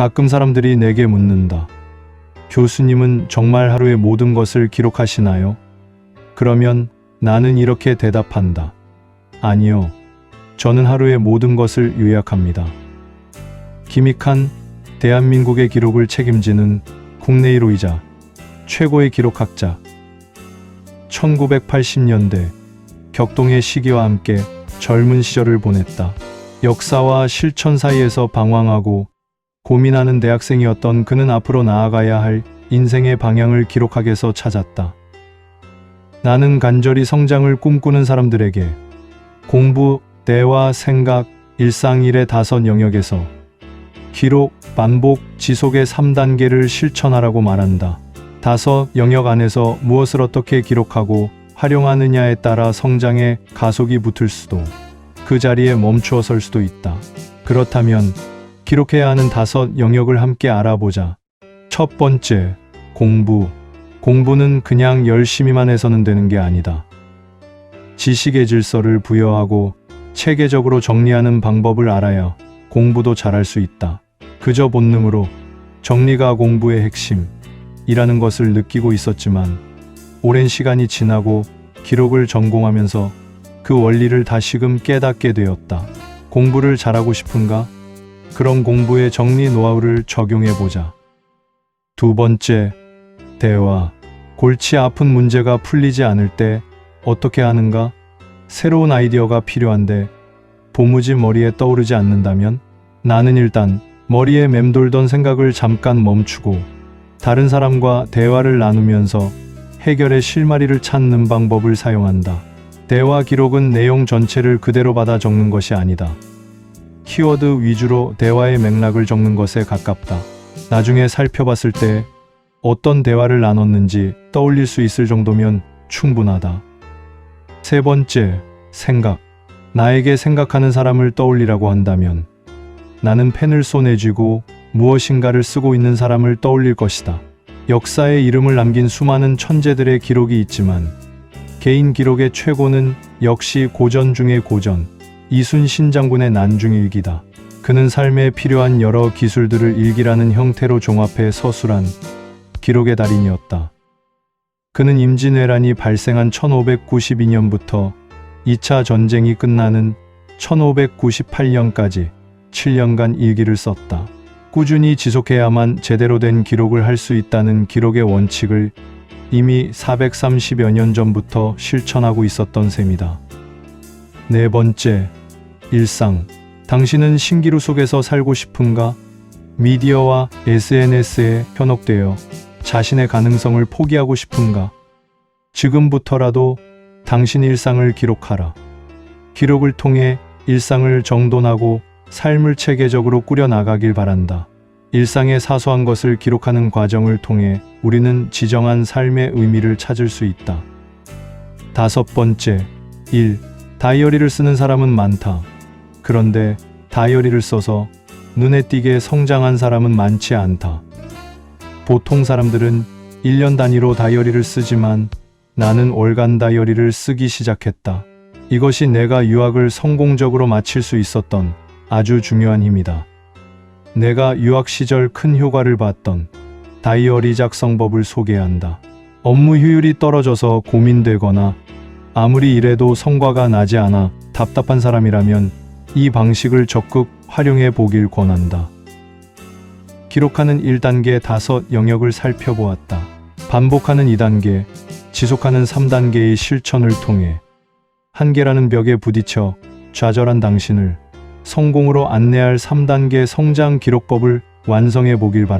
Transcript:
가끔 사람들이 내게 묻는다. 교수님은 정말 하루의 모든 것을 기록하시나요? 그러면 나는 이렇게 대답한다. 아니요. 저는 하루의 모든 것을 요약합니다. 김익한 대한민국의 기록을 책임지는 국내 1호이자 최고의 기록학자. 1980년대 격동의 시기와 함께 젊은 시절을 보냈다. 역사와 실천 사이에서 방황하고 고민하는 대학생이었던 그는 앞으로 나아가야 할 인생의 방향을 기록학에서 찾았다. 나는 간절히 성장을 꿈꾸는 사람들에게 공부, 대화, 생각, 일상 일의 다섯 영역에서 기록, 반복, 지속의 3단계를 실천하라고 말한다. 다섯 영역 안에서 무엇을 어떻게 기록하고 활용하느냐에 따라 성장에 가속이 붙을 수도 그 자리에 멈추어 설 수도 있다. 그렇다면 기록해야 하는 다섯 영역을 함께 알아보자. 첫 번째, 공부. 공부는 그냥 열심히만 해서는 되는 게 아니다. 지식의 질서를 부여하고 체계적으로 정리하는 방법을 알아야 공부도 잘할 수 있다. 그저 본능으로 정리가 공부의 핵심이라는 것을 느끼고 있었지만 오랜 시간이 지나고 기록을 전공하면서 그 원리를 다시금 깨닫게 되었다. 공부를 잘하고 싶은가? 그런 공부의 정리 노하우를 적용해 보자. 두 번째, 대화. 골치 아픈 문제가 풀리지 않을 때 어떻게 하는가? 새로운 아이디어가 필요한데 도무지 머리에 떠오르지 않는다면 나는 일단 머리에 맴돌던 생각을 잠깐 멈추고 다른 사람과 대화를 나누면서 해결의 실마리를 찾는 방법을 사용한다. 대화 기록은 내용 전체를 그대로 받아 적는 것이 아니다. 키워드 위주로 대화의 맥락을 적는 것에 가깝다. 나중에 살펴봤을 때 어떤 대화를 나눴는지 떠올릴 수 있을 정도면 충분하다. 세 번째, 생각. 나에게 생각하는 사람을 떠올리라고 한다면 나는 펜을 손에 쥐고 무엇인가를 쓰고 있는 사람을 떠올릴 것이다. 역사에 이름을 남긴 수많은 천재들의 기록이 있지만 개인 기록의 최고는 역시 고전 중의 고전, 이순신 장군의 난중일기다. 그는 삶에 필요한 여러 기술들을 일기라는 형태로 종합해 서술한 기록의 달인이었다. 그는 임진왜란이 발생한 1592년부터 2차 전쟁이 끝나는 1598년까지 7년간 일기를 썼다. 꾸준히 지속해야만 제대로 된 기록을 할 수 있다는 기록의 원칙을 이미 430여 년 전부터 실천하고 있었던 셈이다. 네 번째, 일상. 당신은 신기루 속에서 살고 싶은가? 미디어와 SNS에 현혹되어 자신의 가능성을 포기하고 싶은가? 지금부터라도 당신 일상을 기록하라. 기록을 통해 일상을 정돈하고 삶을 체계적으로 꾸려나가길 바란다. 일상의 사소한 것을 기록하는 과정을 통해 우리는 지정한 삶의 의미를 찾을 수 있다. 다섯 번째, 1. 다이어리를 쓰는 사람은 많다. 그런데 다이어리를 써서 눈에 띄게 성장한 사람은 많지 않다. 보통 사람들은 1년 단위로 다이어리를 쓰지만 나는 월간 다이어리를 쓰기 시작했다. 이것이 내가 유학을 성공적으로 마칠 수 있었던 아주 중요한 힘이다. 내가 유학 시절 큰 효과를 봤던 다이어리 작성법을 소개한다. 업무 효율이 떨어져서 고민되거나 아무리 일해도 성과가 나지 않아 답답한 사람이라면 이 방식을 적극 활용해 보길 권한다. 기록하는 1단계 다섯 영역을 살펴보았다. 반복하는 2단계, 지속하는 3단계의 실천을 통해 한계라는 벽에 부딪혀 좌절한 당신을 성공으로 안내할 3단계 성장 기록법을 완성해 보길 바랍니다.